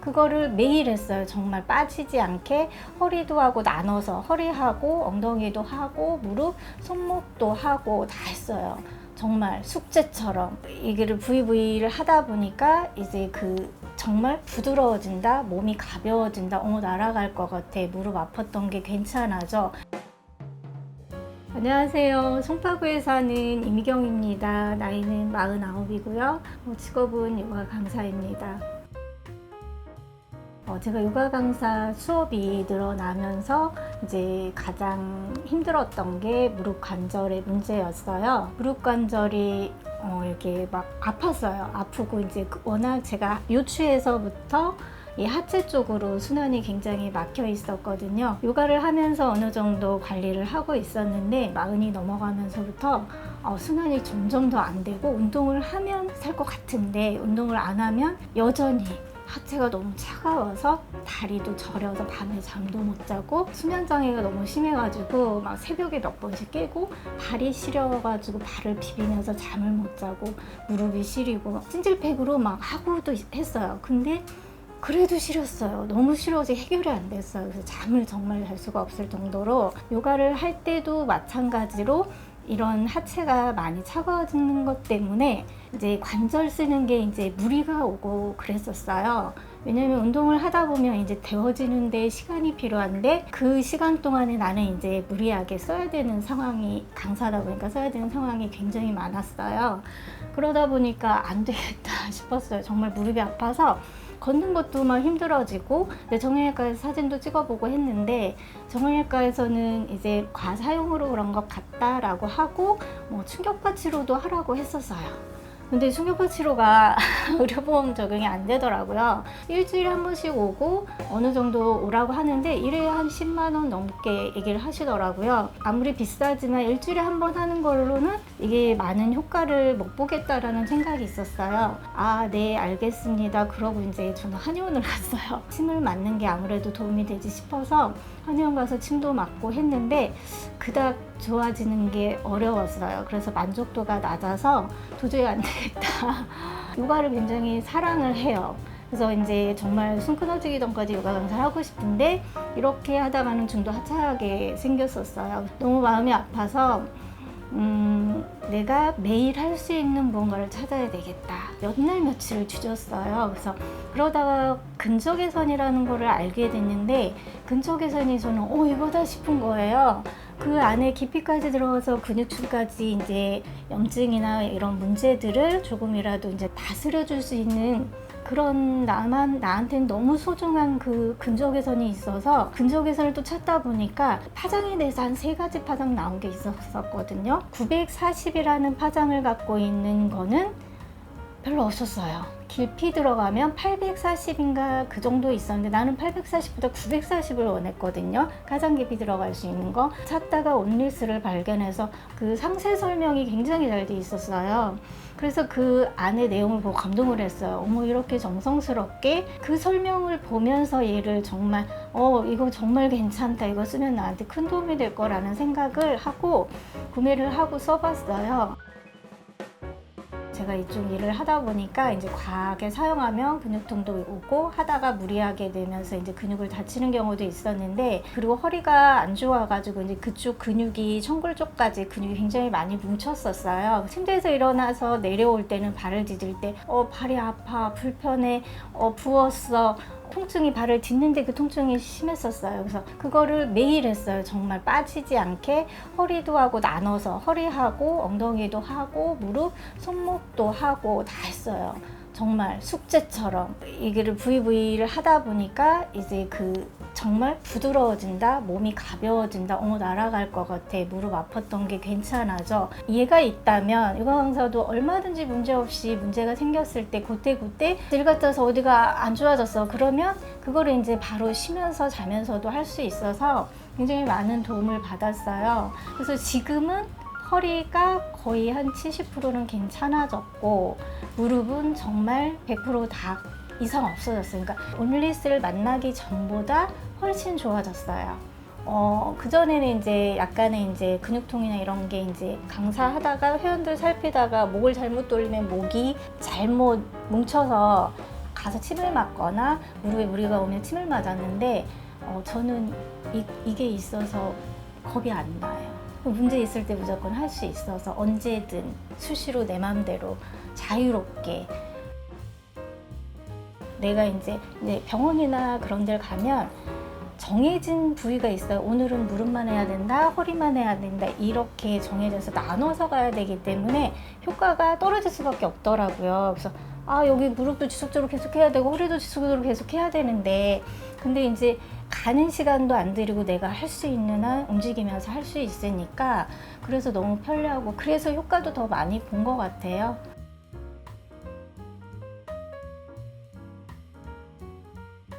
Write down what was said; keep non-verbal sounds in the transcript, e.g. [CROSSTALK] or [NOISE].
그거를 매일 했어요. 정말 빠지지 않게 허리도 하고 나눠서 허리하고 엉덩이도 하고 무릎, 손목도 하고 다 했어요. 정말 숙제처럼 이거를 VV를 하다 보니까 이제 그 정말 부드러워진다, 몸이 가벼워진다, 어 날아갈 것 같아, 무릎 아팠던 게 괜찮아져. 안녕하세요. 송파구에 사는 이미경입니다. 나이는 49이고요. 직업은 요가 강사입니다. 어, 제가 요가 강사 수업이 늘어나면서 이제 가장 힘들었던 게 무릎 관절의 문제였어요. 무릎 관절이 어, 이렇게 막 아팠어요. 아프고 이제 그- 워낙 제가 요추에서부터 이 하체 쪽으로 순환이 굉장히 막혀 있었거든요. 요가를 하면서 어느 정도 관리를 하고 있었는데 마흔이 넘어가면서부터 어, 순환이 점점 더 안 되고 운동을 하면 살 것 같은데 운동을 안 하면 여전히 하체가 너무 차가워서 다리도 저려서 밤에 잠도 못 자고 수면 장애가 너무 심해가지고 막 새벽에 몇 번씩 깨고 발이 시려가지고 발을 비비면서 잠을 못 자고 무릎이 시리고 찜질팩으로 막 하고도 했어요. 근데 그래도 싫었어요. 너무 싫어서 해결이 안 됐어요. 그래서 잠을 정말 잘 수가 없을 정도로 요가를 할 때도 마찬가지로 이런 하체가 많이 차가워지는 것 때문에 이제 관절 쓰는 게 이제 무리가 오고 그랬었어요. 왜냐면 운동을 하다 보면 이제 데워지는데 시간이 필요한데 그 시간 동안에 나는 이제 무리하게 써야 되는 상황이 강사다 보니까 써야 되는 상황이 굉장히 많았어요. 그러다 보니까 안 되겠다 [LAUGHS] 싶었어요. 정말 무릎이 아파서 걷는 것도 막 힘들어지고 정형외과에서 사진도 찍어보고 했는데 정형외과에서는 이제 과사용으로 그런 것 같다라고 하고 뭐 충격파 치료도 하라고 했었어요. 근데 충격파 치료가 [LAUGHS] 의료보험 적용이 안 되더라고요. 일주일에 한 번씩 오고 어느 정도 오라고 하는데 일회에 한 10만 원 넘게 얘기를 하시더라고요. 아무리 비싸지만 일주일에 한 번 하는 걸로는 이게 많은 효과를 못 보겠다라는 생각이 있었어요. 아, 네, 알겠습니다. 그러고 이제 저는 한의원을 [LAUGHS] 갔어요. 침을 맞는 게 아무래도 도움이 되지 싶어서 한의원 가서 침도 맞고 했는데 그닥 좋아지는 게 어려웠어요. 그래서 만족도가 낮아서 도저히 안 되겠다. [LAUGHS] 요가를 굉장히 사랑을 해요. 그래서 이제 정말 숨 끊어지기 전까지 요가 강사를 하고 싶은데 이렇게 하다가는 중도 하차하게 생겼었어요. 너무 마음이 아파서 음, 내가 매일 할 수 있는 무언가를 찾아야 되겠다. 몇 날 며칠을 뒤졌어요. 그래서 그러다가 근적외선이라는 거를 알게 됐는데 근적외선이 저는 어 이거다 싶은 거예요. 그 안에 깊이까지 들어가서 근육층까지 이제 염증이나 이런 문제들을 조금이라도 이제 다스려 줄 수 있는 그런 나만 나한테는 너무 소중한 그 근적외선이 있어서 근적외선을 또 찾다 보니까 파장에 대해서 한 세 가지 파장 나온 게 있었거든요. 940이라는 파장을 갖고 있는 거는 별로 없었어요. 깊이 들어가면 840인가 그 정도 있었는데 나는 840보다 940을 원했거든요. 가장 깊이 들어갈 수 있는 거. 찾다가 온리스를 발견해서 그 상세 설명이 굉장히 잘 돼 있었어요. 그래서 그 안에 내용을 보고 감동을 했어요. 어머, 이렇게 정성스럽게 그 설명을 보면서 얘를 정말, 어, 이거 정말 괜찮다. 이거 쓰면 나한테 큰 도움이 될 거라는 생각을 하고 구매를 하고 써봤어요. 제가 이쪽 일을 하다 보니까 이제 과하게 사용하면 근육통도 오고 하다가 무리하게 되면서 이제 근육을 다치는 경우도 있었는데 그리고 허리가 안 좋아가지고 이제 그쪽 근육이 청골 쪽까지 근육이 굉장히 많이 뭉쳤었어요. 침대에서 일어나서 내려올 때는 발을 디딜 때 어 발이 아파 불편해 어 부었어 통증이 발을 딛는데 그 통증이 심했었어요. 그래서 그거를 매일 했어요. 정말 빠지지 않게 허리도 하고 나눠서 허리하고 엉덩이도 하고 무릎, 손목도 하고 다 했어요. 정말 숙제처럼 이거를 VV를 하다 보니까 이제 그 정말 부드러워진다, 몸이 가벼워진다, 어 날아갈 것 같아, 무릎 아팠던 게 괜찮아져. 이해가 있다면 요가 강사도 얼마든지 문제 없이 문제가 생겼을 때길 같아서 어디가 안 좋아졌어. 그러면 그거를 이제 바로 쉬면서 자면서도 할 수 있어서 굉장히 많은 도움을 받았어요. 그래서 지금은 허리가 거의 한 70%는 괜찮아졌고 무릎은 정말 100%다 이상 없어졌어요. 그러니까 온리스를 만나기 전보다 훨씬 좋아졌어요. 어, 그전에는 이제 약간의 이제 근육통이나 이런 게 이제 강사하다가 회원들 살피다가 목을 잘못 돌리면 목이 잘못 뭉쳐서 가서 침을 맞거나 무릎에 무리가 오면 침을 맞았는데 어, 저는 이, 이게 있어서 겁이 안 나요. 문제 있을 때 무조건 할 수 있어서 언제든 수시로 내 마음대로 자유롭게 내가 이제, 병원이나 그런 데를 가면 정해진 부위가 있어요. 오늘은 무릎만 해야 된다, 허리만 해야 된다, 이렇게 정해져서 나눠서 가야 되기 때문에 효과가 떨어질 수밖에 없더라고요. 그래서 아, 여기 무릎도 지속적으로 계속 해야 되고, 허리도 지속적으로 계속 해야 되는데, 근데 이제 가는 시간도 안 들이고 내가 할 수 있는 한 움직이면서 할 수 있으니까 그래서 너무 편리하고 그래서 효과도 더 많이 본 것 같아요.